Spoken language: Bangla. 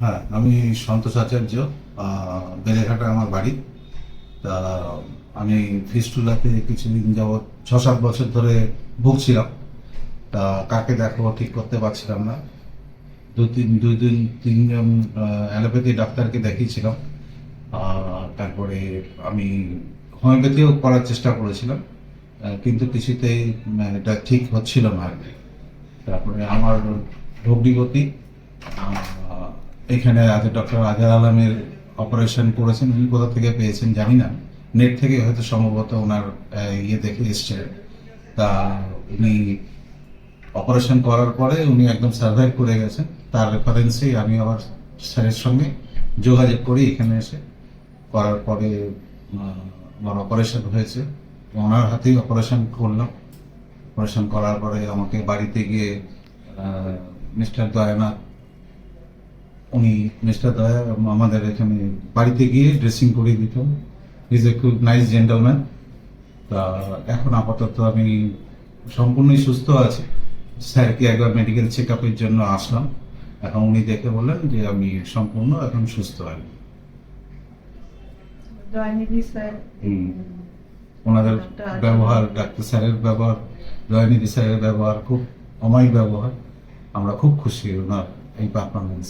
হ্যাঁ আমি সন্তোষ আচার্য বেলেঘাটা আমার বাড়ি। তা আমি ফিস্টুলাতে কিছুদিন যাবৎ ছ সাত বছর ধরে ভুগছিলাম। তা কাকে দেখাবো ঠিক করতে পারছিলাম না। দু তিন দুই দিন তিনজন অ্যালোপ্যাথি ডাক্তারকে দেখিয়েছিলাম। তারপরে আমি হোমিওপ্যাথিও করার চেষ্টা করেছিলাম। কিন্তু কিছুতেই উম, এটা ঠিক হচ্ছিল না আর। তারপরে আমার ভগ্নিগতি এখানে আজ ডক্টর আজহার আলমের অপারেশন করেছেন, উনি কোথা থেকে পেয়েছেন জানি না। নেট থেকে হয়তো সম্ভবত ওনার ইয়ে দেখে এসছে। তা উনি অপারেশন করার পরে উনি একদম সার্ভাইভ করে গেছেন। তার রেফারেন্সেই আমি আবার স্যারের সঙ্গে যোগাযোগ করি এখানে এসে। করার পরে আমার অপারেশন হয়েছে। ওনার হাতেই অপারেশন করলাম। অপারেশন করার পরে আমাকে বাড়িতে গিয়ে মিস্টার দয়ানাথ উনি মিস্টার দয়া আমাদের এখানে বাড়িতে গিয়ে ড্রেসিং করিয়ে দিত ইজ এ খুব নাইস জেন্টলম্যান তা এখন আপাতত আমি সম্পূর্ণই সুস্থ আছি। স্যারকে একবার মেডিকেল চেক আপের জন্য আসলাম। এখন উনি দেখে বললেন যে আমি সম্পূর্ণ এখন সুস্থ আছি। স্যার ওনাদের ব্যবহার ডাক্তার স্যারের ব্যবহার দয়ানিধি স্যারের ব্যবহার খুব অমায়িক ব্যবহার। আমরা খুব খুশি ওনার এই পারফরমেন্স